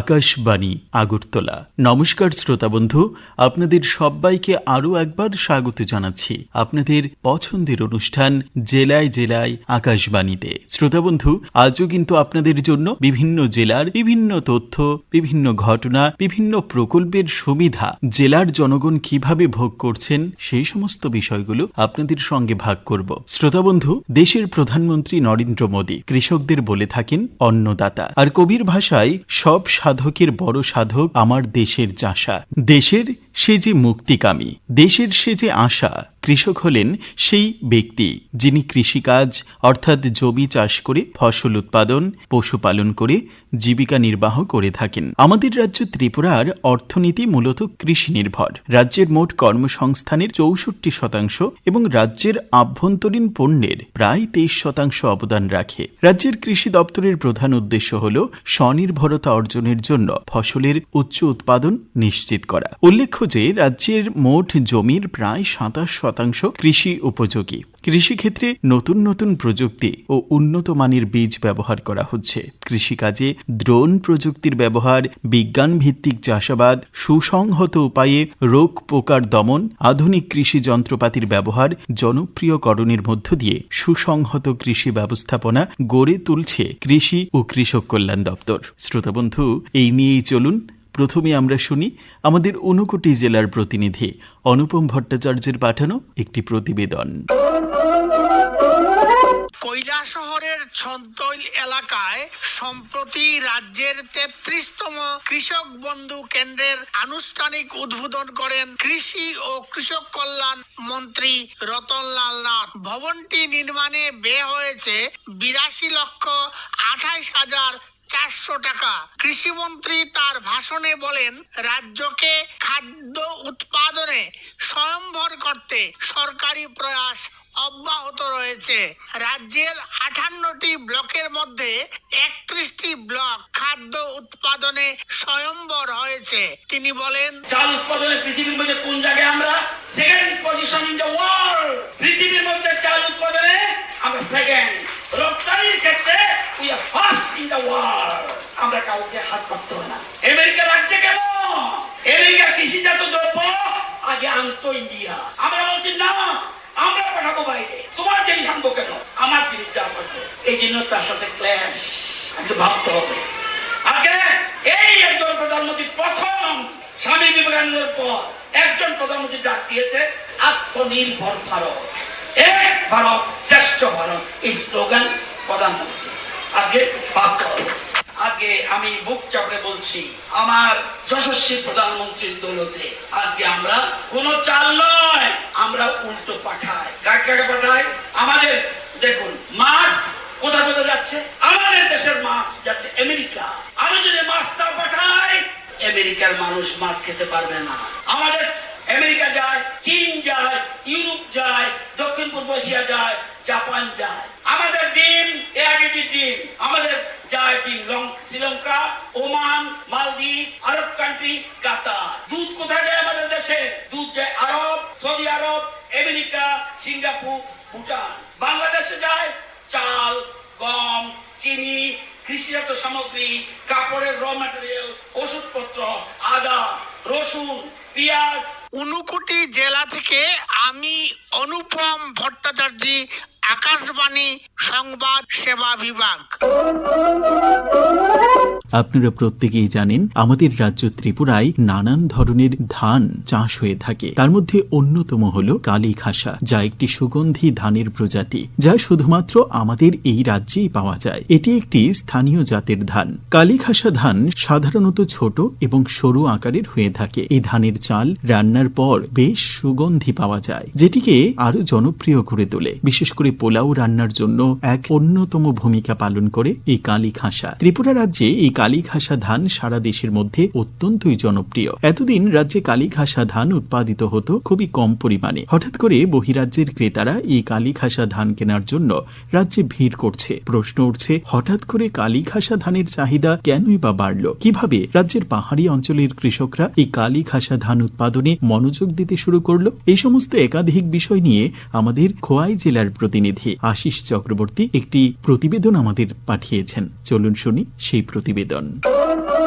আকাশবাণী আগরতলা। নমস্কার শ্রোতা বন্ধু, আপনাদের সবাইকে আরও একবার স্বাগত জানাচ্ছি আপনাদের পছন্দের অনুষ্ঠান জেলায় জেলায় আকাশবাণীতে শ্রোতা বন্ধু, আজও কিন্তু আপনাদের জন্য বিভিন্ন জেলার বিভিন্ন তথ্য, বিভিন্ন ঘটনা, বিভিন্ন প্রকল্পের সুবিধা, জেলার জনগণ কীভাবে ভোগ করছেন, সেই সমস্ত বিষয়গুলো আপনাদের সঙ্গে ভাগ করব। শ্রোতা বন্ধু, দেশের প্রধানমন্ত্রী নরেন্দ্র মোদী কৃষকদের বলে থাকেন অন্নদাতা। আর কবির ভাষায়, সব সাধকের বড় সাধক আমার দেশের চাষা। দেশের সে যে মুক্তিকামী, দেশের সে যে আশা, কৃষক হলেন সেই ব্যক্তি, যিনি কৃষিকাজ, অর্থাৎ জমি চাষ করে, ফসল উৎপাদন পশুপালন করে, জীবিকা নির্বাহ করে থাকেন। আমাদের রাজ্য ত্রিপুরার অর্থনীতি মূলত কৃষি নির্ভর রাজ্যের মোট কর্মসংস্থানের চৌষট্টি শতাংশ এবং রাজ্যের আভ্যন্তরীণ পণ্যের প্রায় তেইশ শতাংশ অবদান রাখে। রাজ্যের কৃষি দপ্তরের প্রধান উদ্দেশ্য হল স্বনির্ভরতা অর্জনের জন্য ফসলের উচ্চ উৎপাদন নিশ্চিত করা। উল্লেখ্য যে রাজ্যের মোট জমির প্রায় সাতাশ শতাংশ কৃষি উপযোগী। কৃষিক্ষেত্রে নতুন নতুন প্রযুক্তি ও উন্নত মানের বীজ ব্যবহার করা হচ্ছে। কৃষিকাজে ড্রোন প্রযুক্তির ব্যবহার বিজ্ঞান ভিত্তিক চাষাবাদ, সুসংহত উপায়ে রোগ পোকার দমন, আধুনিক কৃষি যন্ত্রপাতির ব্যবহার, জনপ্রিয়করণের মধ্য দিয়ে সুসংহত কৃষি ব্যবস্থাপনা গড়ে তুলছে কৃষি ও কৃষক কল্যাণ দপ্তর। শ্রোতাবন্ধু এই নিয়েই চলুন প্রথমে আমরা শুনি আমাদের ঊনকোটি জেলার প্রতিনিধি অনুপম ভট্টাচার্যের পাঠানো একটি প্রতিবেদন। কৈলা শহরের এলাকায় সম্প্রতি রাজ্যের তেত্রিশতম কৃষক বন্ধু কেন্দ্রের আনুষ্ঠানিক উদ্বোধন করেন কৃষি ও কৃষক কল্যাণ মন্ত্রী রতনলাল নাথ। ভবনটি নির্মাণে ব্যয় হয়েছে বিরাশি লক্ষ আঠাইশ হাজার চারশো টাকা। কৃষিমন্ত্রী তার ভাষণে বলেন, রাজ্যকে খাদ্য উৎপাদনে স্বয়ংভর করতে সরকারি প্রয়াস অব্যাহত রয়েছে। রাজ্যের আঠান্নটি ব্লকের মধ্যে একত্রিশটি ব্লক খাদ্য উৎপাদনে স্বয়ম্বর হয়েছে। তিনি বলেন, চাল উৎপাদনে পৃথিবীর মধ্যে কোন জায়গায় আমরা second position in the world পৃথিবীর মধ্যে চাল উৎপাদনে আমরা সেকেন্ড রপ্তানির ক্ষেত্রে we are first in the world আমরা কাউকে হাত পাততে হবে না। আমেরিকা রাজ্যে কেন? আমেরিকা কৃষিজাত দ্রব্য? আগে আনতো ইন্ডিয়া। আমরা বলছি, না, আমরা পাঠাবো বাইরে। তোমার জিনিস আনব কেন? আমার জিনিস যা করবে এই জন্য তার সাথে ক্ল্যাশ আজকে ভাবতে হবে। আগে এই একজন প্রধানমন্ত্রী প্রথম স্বামী বিবেকানন্দের পর একজন প্রধানমন্ত্রী ডাক দিয়েছে, আত্মনির্ভর ভারত। এক ভারত, শ্রেষ্ঠ ভারত। এই স্লোগান প্রধানমন্ত্রী। আজকে ভাবতে হবে। আজকে আমি বুক চাপড়ে বলছি, আমার যশস্বী প্রধানমন্ত্রীর দৌলতে আজকে আমরা কোন চাল নয়, আমরা উল্টো পাঠাই। কাকে কাকে পাঠাই? আমাদের, দেখুন, মাছ কোথায় কোথায় যাচ্ছে? আমাদের দেশের মাছ যাচ্ছে আমেরিকা। আমি যদি মাছ না পাঠাই আমেরিকার মানুষ মাছ খেতে পারবে না। আমাদের আমেরিকা যায়, চীন যায়, ইউরোপ যায়, দক্ষিণ পূর্ব এশিয়া যায়, জাপান যায়। আমাদের ডিম এআইডি ডিম? আমাদের যায় ডিম Sri Lanka, Oman, Maldives, Arab country Qatar. দুধ কোথায় যায় আমাদের দেশে? দুধ যায় Arab, Saudi Arab, America, Singapore, Bhutan. বাংলাদেশে যায় চাল, গম, চিনি, কৃষিজাত সামগ্রী, কাপড়ের র ম্যাটেরিয়াল আদা রসুন পেঁয়াজ। উনুকুটি জেলা থেকে আমি অনুপম ভট্টাচার্য আকাশবাণী সংবাদ সেবা বিভাগ। আপনারা প্রত্যেকেই জানেন, আমাদের রাজ্য ত্রিপুরায় নানান ধরনের ধান চাষ হয়ে থাকে। তার মধ্যে অন্যতম হল কালী খাসা, যা একটি সুগন্ধি ধানের প্রজাতি, যা শুধুমাত্র আমাদের এই রাজ্যেই পাওয়া যায়। এটি একটি স্থানীয় জাতের ধান। কালী খাসা ধান সাধারণত ছোট এবং সরু আকারের হয়ে থাকে। এই ধানের চাল রান্নার পর বেশ সুগন্ধি পাওয়া যায়, যেটিকে আরও জনপ্রিয় করে তোলে। বিশেষ করে পোলাও রান্নার জন্য এক অন্যতম ভূমিকা পালন করে এই কালী খাসা। ত্রিপুরা রাজ্যে এই কালী খাসা ধান সারা দেশের মধ্যে অত্যন্তই জনপ্রিয়। এতদিন রাজ্যে কালী খাসা ধান উৎপাদিত হতো খুবই কম পরিমাণে। হঠাৎ করে বহিরাজ্যের ক্রেতারা এই কালী খাসা ধান কেনার জন্য রাজ্যে ভিড় করছে। প্রশ্ন উঠছে, হঠাৎ করে কালী খাসা ধানের চাহিদা কেনই বা বাড়ল? কীভাবে রাজ্যের পাহাড়ি অঞ্চলের কৃষকরা এই কালী খাসা ধান উৎপাদনে মনোযোগ দিতে শুরু করল? এই সমস্ত একাধিক বিষয় নিয়ে আমাদের খোয়াই জেলার প্রতিনিধি আশিস চক্রবর্তী একটি প্রতিবেদন আমাদের পাঠিয়েছেন। চলুন শুনি সেই প্রতিবেদন। প্রতিবেদন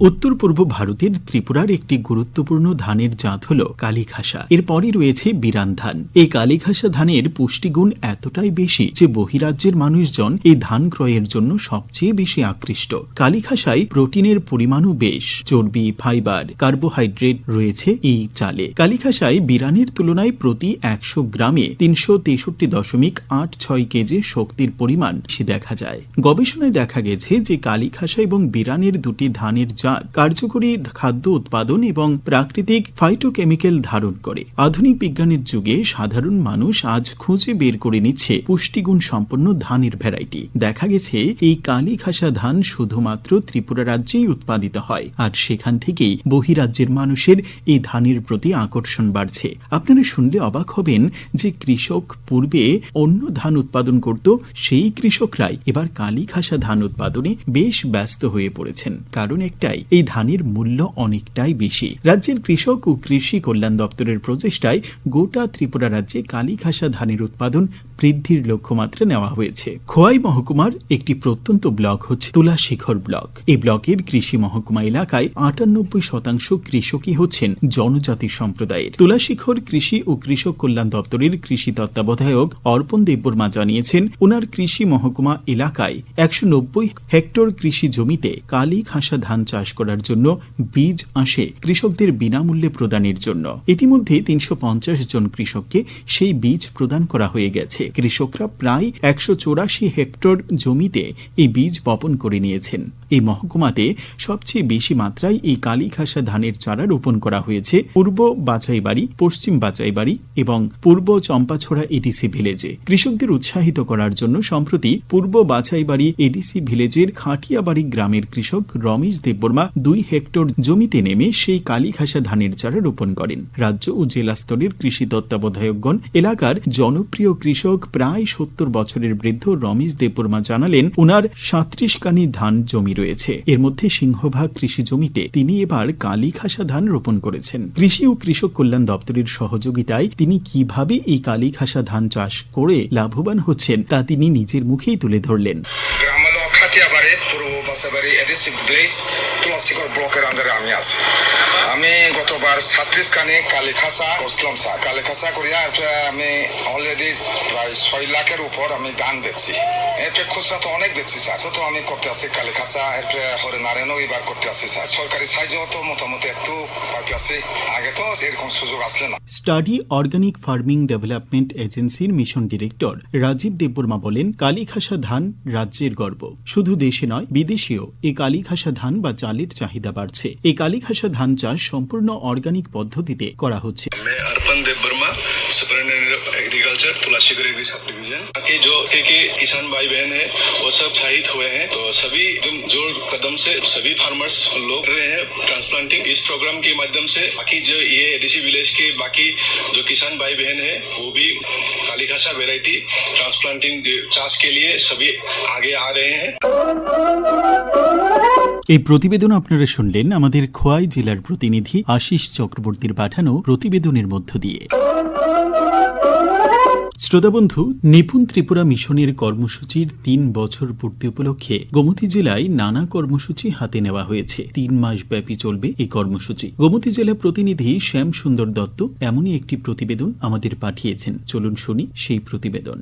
উত্তর পূর্ব ভারতের ত্রিপুরার একটি গুরুত্বপূর্ণ ধানের জাত হল কালীখাসা এরপরই রয়েছে বিরান ধান। এই কালীখাসা ধানের পুষ্টিগুণ এতটাই বেশি যে বহিরাজ্যের মানুষজন এই ধান ক্রয়ের জন্য সবচেয়ে বেশি আকৃষ্ট। কালীখাসায় প্রোটিনের পরিমাণও বেশ। চর্বি, ফাইবার, কার্বোহাইড্রেট রয়েছে এই চালে। কালীখাসায় বিরানের তুলনায় প্রতি একশো গ্রামে তিনশো তেষট্টি দশমিক আট ছয় কেজি শক্তির পরিমাণ সে দেখা যায়। গবেষণায় দেখা গেছে যে কালীখাসা এবং বিরানের দুটি ধানের জাত কার্যকরী খাদ্য উৎপাদন এবং প্রাকৃতিক ফাইটোকেমিক্যাল ধারণ করে। আধুনিক বিজ্ঞানের যুগে সাধারণ মানুষ আজ খুঁজে বের করে নিচ্ছে পুষ্টিগুণ সম্পন্ন ধানের ভ্যারাইটি দেখা গেছে, এই কালীখাসা ধান শুধুমাত্র ত্রিপুরা রাজ্যেই উৎপাদিত হয়, আর সেখান থেকেই বহিরাজ্যের মানুষের এই ধানের প্রতি আকর্ষণ বাড়ছে। আপনারা শুনলে অবাক হবেন যে কৃষক পূর্বে অন্য ধান উৎপাদন করত, সেই কৃষকরাই এবার কালীখাসা ধান উৎপাদনে বেশ ব্যস্ত হয়ে পড়েছেন। কারণ একটাই এই ধানের মূল্য অনেকটাই বেশি। রাজ্যের কৃষক ও কৃষি কল্যাণ দপ্তরের প্রচেষ্টায় গোটা ত্রিপুরা রাজ্যে কালীখাসা ধানের উৎপাদন বৃদ্ধির লক্ষ্যমাত্রা নেওয়া হয়েছে। খোয়াই মহকুমার একটি প্রত্যন্ত ব্লক হচ্ছে তুলাশিখর ব্লক। এই ব্লকের কৃষি মহকুমা এলাকায় আটানব্বই শতাংশ কৃষকই হচ্ছেন জনজাতি সম্প্রদায়ের। তুলাশিখর কৃষি ও কৃষক কল্যাণ দপ্তরের কৃষি তত্ত্বাবধায়ক অর্পণ দেববর্মা জানিয়েছেন, ওনার কৃষি মহকুমা এলাকায় একশো নব্বই হেক্টর কৃষি জমিতে কালী খাসা ধান চাষ করার জন্য বীজ আসে কৃষকদের বিনামূল্যে প্রদানের জন্য। ইতিমধ্যে তিনশো পঞ্চাশ জন কৃষককে সেই বীজ প্রদান করা হয়ে গেছে। কৃষকরা প্রায় একশো হেক্টর জমিতে এই বীজ বপন করে নিয়েছেন। এই মহকুমাতে সবচেয়ে বেশি মাত্রায় এই কালী খাসা ধানের চারা রোপণ করা হয়েছে। পূর্ব বাচাইবাড়ি পশ্চিম বাচাইবাড়ি এবং পূর্ব চম্পাছড়া এডিসি ভিলেজে। কৃষকদের উৎসাহিত করার জন্য সম্প্রতি পূর্ব বাছাইবাড়ি এডিসি ভিলেজের খাটিয়াবাড়ি গ্রামের কৃষক রমেশ দেববর্মা দুই হেক্টর জমিতে নেমে সেই কালীখাসা ধানের চারা রোপণ করেন। রাজ্য ও জেলা স্তরের কৃষি তত্ত্বাবধায়কগণ এলাকার জনপ্রিয় কৃষক প্রায় সত্তর বছরের বৃদ্ধ রমেশ দেববর্মা জানালেন, উনার সাঁত্রিশ কানি ধান জমি রয়েছে এর মধ্যে সিংহভাগ কৃষি জমিতে তিনি এবার কালীখাসা ধান রোপণ করেছেন। কৃষি ও কৃষক কল্যাণ দপ্তরের সহযোগিতায় তিনি কীভাবে এই কালীখাসা ধান চাষ করে লাভবান হচ্ছেন, তা তিনি নিজের মুখেই তুলে ধরলেন। গ্রাম হলো খাতিয়াবাড়ি পূর্ব বাসাবাড়ি এডিসি ভিলেজ তুলসীগড় ব্লকের আন্ডারে আমি আছি। আমি গতবার ছাত্রিশ কানে কালীখাসা করছিলাম স্যার। কালীখাসা করিয়া আমি অলরেডি প্রায় ছয় লাখের উপর আমি ধান বেচছি। এরপরে খুচরা তো অনেক বেচছি, স্যার। তো আমি করতে আছি কালীখাসা এরপরে হরে নারায়ণও এবার করতে আছি, স্যার। সরকারি সাহায্য তো মোটামুটি একটু পাইতে আছি। আগে তো এরকম সুযোগ আসলে না। স্টাডি অর্গানিক ফার্মিং ডেভেলপমেন্ট এজেন্সির মিশন ডিরেক্টর রাজীব দেববর্মা বলেন কালীখাসা ধান রাজ্যের গর্ব। শুধু দেশে নয় বিদেশেও এই কালীখাসা ধান বা চালের চাহিদা বাড়ছে। এই কালীখাসা ধান চাষ সম্পূর্ণ অর্গানিক পদ্ধতিতে করা হচ্ছে। एग्रीकल्चर तुलासीगर एग्री सब डिवीजन के जो के के किसान भाई बहन है वो सब शहीद हुए हैं तो सभी एकदम जोर कदम से सभी फार्मर्स लोग रहे हैं ट्रांसप्लांटिंग इस प्रोग्राम के माध्यम से बाकी जो ये एडीसी विलेज के बाकी जो किसान भाई बहन है वो भी काली खासा वेराइटी ट्रांसप्लांटिंग चाष के लिए सभी आगे आ रहे हैं এই প্রতিবেদন আপনারা শুনলেন আমাদের খোয়াই জেলার প্রতিনিধি আশিস চক্রবর্তীর পাঠানো প্রতিবেদনের মধ্য দিয়ে শ্রোতাবন্ধু, নিপুণ ত্রিপুরা মিশনের কর্মসূচির তিন বছর পূর্তি উপলক্ষে গোমতী জেলায় নানা কর্মসূচি হাতে নেওয়া হয়েছে। তিন মাস ব্যাপী চলবে এই কর্মসূচি। গোমতী জেলা প্রতিনিধি শ্যাম সুন্দর দত্ত এমনই একটি প্রতিবেদন আমাদের পাঠিয়েছেন। চলুন শুনি সেই প্রতিবেদন।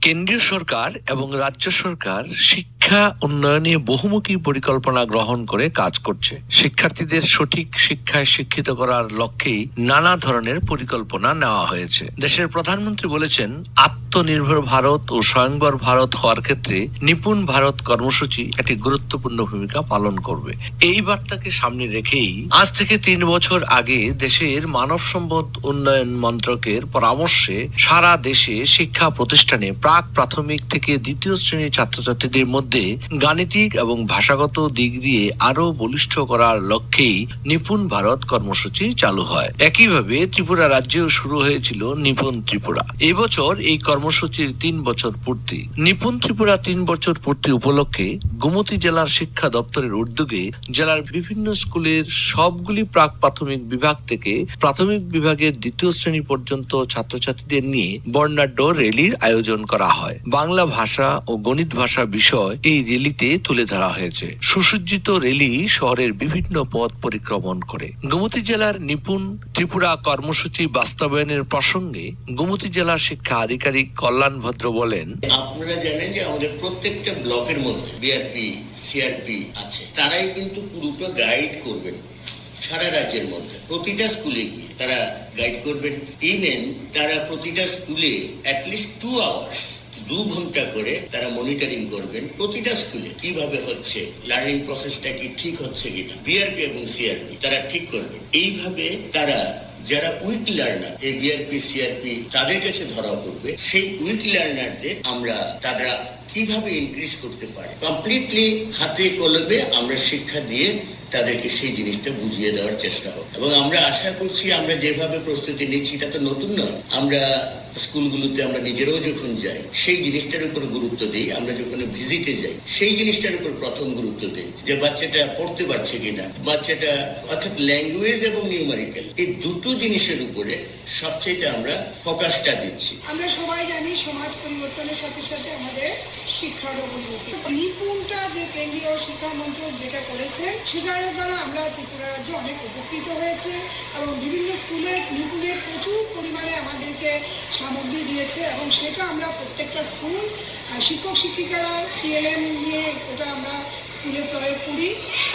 কেন্দ্রীয় সরকার এবং রাজ্য সরকার শিক্ষা উন্নয়নে বহুমুখী পরিকল্পনা গ্রহণ করে কাজ করছে। শিক্ষার্থীদের সঠিক শিক্ষায় শিক্ষিত করার লক্ষ্যেই নানা ধরনের পরিকল্পনা নেওয়া হয়েছে। দেশের প্রধানমন্ত্রী বলেছেন আত্মনির্ভর ভারত ও স্বয়ংবর ভারত হওয়ার ক্ষেত্রে নিপুণ ভারত কর্মসূচি একটি গুরুত্বপূর্ণ ভূমিকা পালন করবে। এই বার্তাকে সামনে রেখেই আজ থেকে তিন বছর আগে দেশের মানব সম্পদ উন্নয়ন মন্ত্রকের পরামর্শে সারা দেশে শিক্ষা প্রতিষ্ঠানে প্রাক প্রাথমিক থেকে দ্বিতীয় শ্রেণির ছাত্রছাত্রীদের মধ্যে গাণিতিক এবং ভাষাগত দিক দিয়ে আরও বলিষ্ঠ করার লক্ষ্যেই নিপুণ ভারত কর্মসূচি চালু হয়। একইভাবে ত্রিপুরা রাজ্যেও শুরু হয়েছিল নিপুণ ত্রিপুরা। এবছর এই এই কর্মসূচির তিন বছর পূর্তি। নিপুণ ত্রিপুরা তিন বছর পূর্তি উপলক্ষে গোমতী জেলার শিক্ষা দপ্তরের উদ্যোগে জেলার বিভিন্ন স্কুলের সবগুলি প্রাক প্রাথমিক বিভাগ থেকে প্রাথমিক বিভাগের দ্বিতীয় শ্রেণি পর্যন্ত ছাত্রছাত্রীদের নিয়ে বর্ণাঢ্য র্যালির আয়োজন করা হয়। বাংলা ভাষা ও গণিত ভাষা বিষয় এই র্যালিতে তুলে ধরা হয়েছে। সুসজ্জিত র্যালি শহরের বিভিন্ন পথ পরিক্রমণ করে। গোমতী জেলার নিপুণ ত্রিপুরা কর্মসূচি বাস্তবায়নের প্রসঙ্গে গোমতী জেলার শিক্ষা আধিকারিক কল্যাণ ভদ্র বলেন, আপনারা জানেন যে আমাদের প্রত্যেকটা ব্লকের মধ্যে বিআরপি সিআরপি আছে। তারাই কিন্তু পুরোটা গাইড করবেন সারা রাজ্যের মধ্যে। প্রতিটা স্কুলে গিয়ে তারা গাইড করবেন। ইভেন তারা প্রতিটা স্কুলে অ্যাটলিস্ট টু আওয়ার্স দু ঘণ্টা করে তারা মনিটরিং করবেন প্রতিটা স্কুলে কীভাবে হচ্ছে? লার্নিং প্রসেসটা কি ঠিক হচ্ছে কিনা? বিআরপি এবং সিআরপি তারা ঠিক করবেন। এইভাবে তারা যারা উইক লার্নার এই বিআরপি সিআরপি তাদের কাছে ধরা পড়বে, সেই উইক লার্নারদের আমরা, তারা কীভাবে ইনক্রিজ করতে পারে? কমপ্লিটলি হাতে কলমে আমরা শিক্ষা দিয়ে তাদেরকে সেই জিনিসটা বুঝিয়ে দেওয়ার চেষ্টা হোক। এবং আমরা আশা করছি আমরা যেভাবে প্রস্তুতি নিচ্ছি, এটা তো নতুন নয়। আমরা স্কুলগুলোতে আমরা নিজেরাও যখন যাই, সেই জিনিসটার উপর গুরুত্ব দিই। আমরা যখন ভিজিটে যাই, সেই জিনিসটার উপর প্রথম গুরুত্ব দিই যে বাচ্চাটা পড়তে পারছে কিনা। বাচ্চাটা অর্থাৎ ল্যাঙ্গুয়েজ এবং নিউমারিক্যাল, এই দুটো জিনিসের উপরে সবচেয়ে আমরা ফোকাসটা দিচ্ছি। আমরা সবাই জানি সমাজ পরিবর্তনের সাথে সাথে আমাদের শিক্ষার উন্নতি নিপুণটা যে কেন্দ্রীয় শিক্ষা মন্ত্রক যেটা করেছেন, সেটার দ্বারা আমরা ত্রিপুরা রাজ্য অনেক উপকৃত হয়েছে এবং বিভিন্ন স্কুলে নিপুণের প্রচুর পরিমাণে আমাদেরকে সামগ্রী দিয়েছে এবং সেটা আমরা প্রত্যেকটা স্কুল শিক্ষক শিক্ষিকারা টিএলএম নিয়ে ওটা আমরা স্কুলে প্রয়োগ করি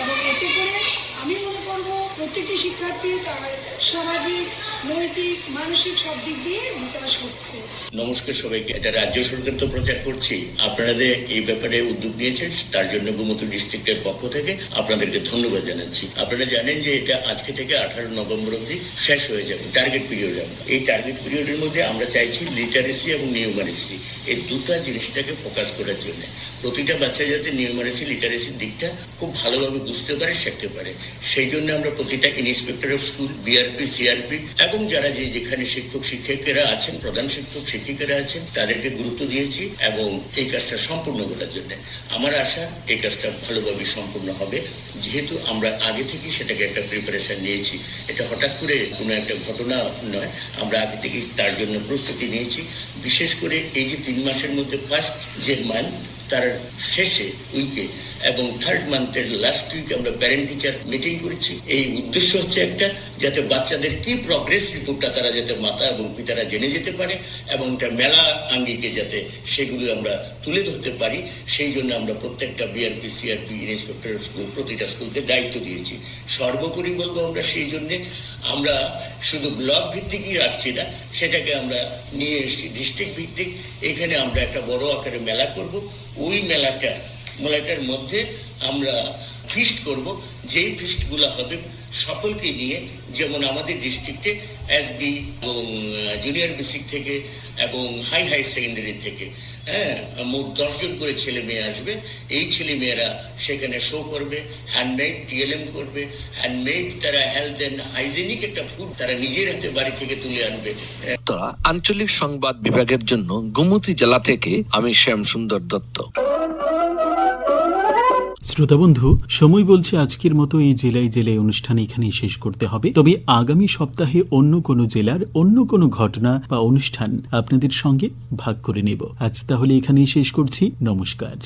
এবং এতে করে আমি মনে করব প্রত্যেকটি শিক্ষার্থী তার সামাজিক নৈতিক, মানসিক সব দিক দিয়ে বিকাশ হচ্ছে নমস্কার সবাইকে। এটা রাজ্য সরকার তো প্রচার করছি। আপনাদের এই ব্যাপারে উদ্যোগ নিয়েছেন, তার জন্য গোমতী ডিস্ট্রিক্টের পক্ষ থেকে আপনাদেরকে ধন্যবাদ জানাচ্ছি। আপনারা জানেন যে এটা আজকে থেকে আঠারো নভেম্বর অবধি শেষ হয়ে যাবে টার্গেট পিরিয়ড এই টার্গেট পিরিয়ডের মধ্যে আমরা চাইছি লিটারেসি এবং নিউমারেসি, এই দুটা জিনিসটাকে ফোকাস করার জন্য। প্রতিটা বাচ্চা যাতে নিউমারেসি লিটারেসির দিকটা খুব ভালোভাবে বুঝতে পারে, শিখতে পারে। সেই জন্য আমরা প্রতিটা inspector of school BRP CRP এবং যারা যে যেখানে শিক্ষক, শিক্ষকেরা আছেন, প্রধান শিক্ষক, শিক্ষিকারা আছেন, তাদেরকে গুরুত্ব দিয়েছি এবং এই কাজটা সম্পূর্ণ করার জন্য। আমার আশা, এই কাজটা ভালোভাবে সম্পূর্ণ হবে। যেহেতু আমরা আগে থেকে সেটাকে একটা প্রিপারেশন নিয়েছি, এটা হঠাৎ করে কোনো একটা ঘটনা নয়, আমরা আগে থেকে তার জন্য প্রস্তুতি নিয়েছি। বিশেষ করে এই যে তিন মাসের মধ্যে ফার্স্ট যে মান্থ তার শেষে উইকে এবং থার্ড মান্থের লাস্ট উইকে আমরা প্যারেন্ট টিচার মিটিং করেছি। এই উদ্দেশ্য হচ্ছে একটা যাতে বাচ্চাদের কি প্রগ্রেস রিপোর্টটা তারা যাতে মাতা এবং পিতারা জেনে যেতে পারে এবং এটা মেলা আঙ্গিকে যাতে সেগুলো আমরা তুলে ধরতে পারি, সেই জন্য আমরা প্রত্যেকটা বিআরপি সিআরপি ইন্সপেক্টর স্কুল প্রতিটা স্কুলকে দায়িত্ব দিয়েছি। সর্বোপরি বলব আমরা সেই জন্যে, আমরা শুধু ব্লক ভিত্তিকই রাখছি না, সেটাকে আমরা নিয়ে এসেছি ডিস্ট্রিক্ট ভিত্তিক। এখানে আমরা একটা বড় আকারে মেলা করব। ওই মেলাটা, মেলাটার মধ্যে আমরা ফিস্ট করব। যেই ফিস্টগুলো হবে, সকলকে নিয়ে যেমন আমাদের ডিস্ট্রিক্টে এসবি এবং জুনিয়র বেসিক থেকে এবং হাই হাই সেকেন্ডারি থেকে হ্যাঁ মোট দশজন করে ছেলে মেয়ে আসবে। এই ছেলে মেয়েরা সেখানে শো করবে হ্যান্ডমেড টিএলএম করবে হ্যান্ডমেড তারা হেলথ অ্যান্ড হাইজেনিক একটা ফুড তারা নিজের হাতে বাড়ি থেকে তুলে আনবে। আঞ্চলিক সংবাদ বিভাগের জন্য গোমতী জেলা থেকে আমি শ্যাম সুন্দর দত্ত। শ্রোতা বন্ধু, সময় বলছে আজকের মতো এই জেলায় জেলায় অনুষ্ঠান এখানেই শেষ করতে হবে। তবে আগামী সপ্তাহে অন্য কোনো জেলার অন্য কোনো ঘটনা বা অনুষ্ঠান আপনাদের সঙ্গে ভাগ করে নেব। আজ তাহলে এখানেই শেষ করছি। নমস্কার।